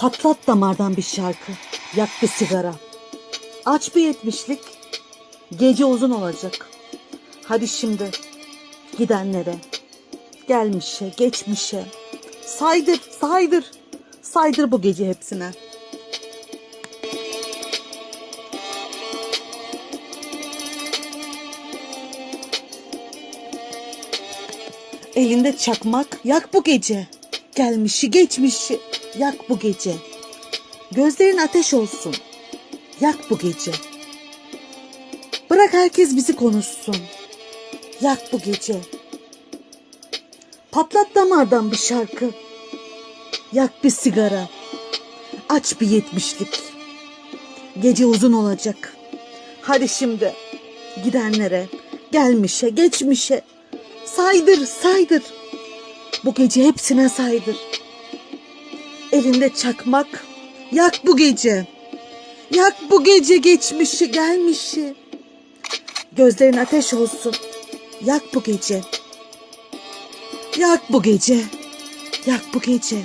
Patlat damardan bir şarkı. Yak bir sigara. Aç bir yetmişlik. Gece uzun olacak. Hadi şimdi gidenlere, gelmişe, geçmişe. Saydır, saydır. Saydır bu gece hepsine. Elinde çakmak yak bu gece. Gelmişi geçmişi yak bu gece. Gözlerin ateş olsun. Yak bu gece. Bırak herkes bizi konuşsun. Yak bu gece. Patlat damardan bir şarkı. Yak bir sigara. Aç bir yetmişlik. Gece uzun olacak. Hadi şimdi gidenlere, gelmişe, geçmişe saydır, saydır. Bu gece hepsine saydır. Elinde çakmak, yak bu gece. Yak bu gece geçmişi, gelmişi. Gözlerin ateş olsun. Yak bu gece. Yak bu gece. Yak bu gece.